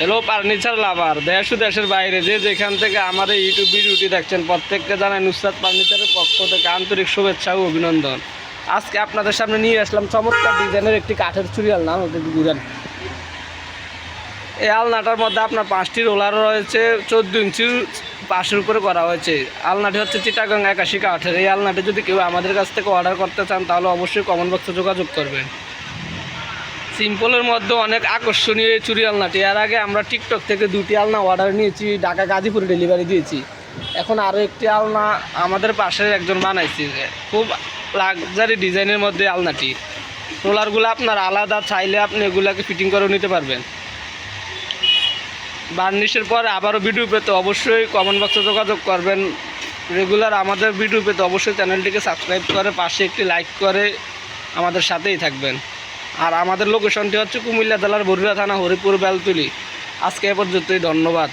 Hello furniture লাভার দেশ দেশের বাইরে, যে যেখান থেকে আমার এই ইউটিউব ভিডিওটি দেখছেন, প্রত্যেককে জানাই নুসরাত ফার্নিচারের পক্ষ থেকে আন্তরিক শুভেচ্ছা ও অভিনন্দন। আজকে আপনাদের সামনে নিয়ে আসলাম চমৎকার ডিজাইনের একটি কাঠের চুরি আলনা। ওদের ঘুরেন এই আলনাটার মধ্যে আপনার পাঁচটি রোলার রয়েছে, চোদ্দ ইঞ্চি পাশের উপরে করা হয়েছে। আলনাটি হচ্ছে চিটাগং একাশি কাঠের। এই আলনাটি যদি কেউ আমাদের কাছ থেকে অর্ডার করতে চান, তাহলে অবশ্যই কমন বক্সে যোগাযোগ করবেন। সিম্পলের মধ্যে অনেক আকর্ষণীয় এই চুরি আলনাটি। এর আগে আমরা টিকটক থেকে দুটি আলনা অর্ডার নিয়েছি, ঢাকা গাজীপুরে ডেলিভারি দিয়েছি। এখন আরও একটি আলনা আমাদের পাশের একজন বানাইছে। খুব লাক্সারি ডিজাইনের মধ্যে আলনাটি। রোলারগুলো আপনার আলাদা চাইলে আপনি এগুলাকে ফিটিং করে নিতে পারবেন। বার্নিশের পর আবারও ভিডিও পেতে অবশ্যই কমেন্ট বক্সে যোগাযোগ করবেন। রেগুলার আমাদের ভিডিও পেতে অবশ্যই চ্যানেলটিকে সাবস্ক্রাইব করে, পাশে একটি লাইক করে আমাদের সাথেই থাকবেন। আর আমাদের লোকেশনটি হচ্ছে কুমিল্লা জেলার বরুড়া থানা হরিপুর বেলতুলি। আজকে এ পর্যন্তই ধন্যবাদ।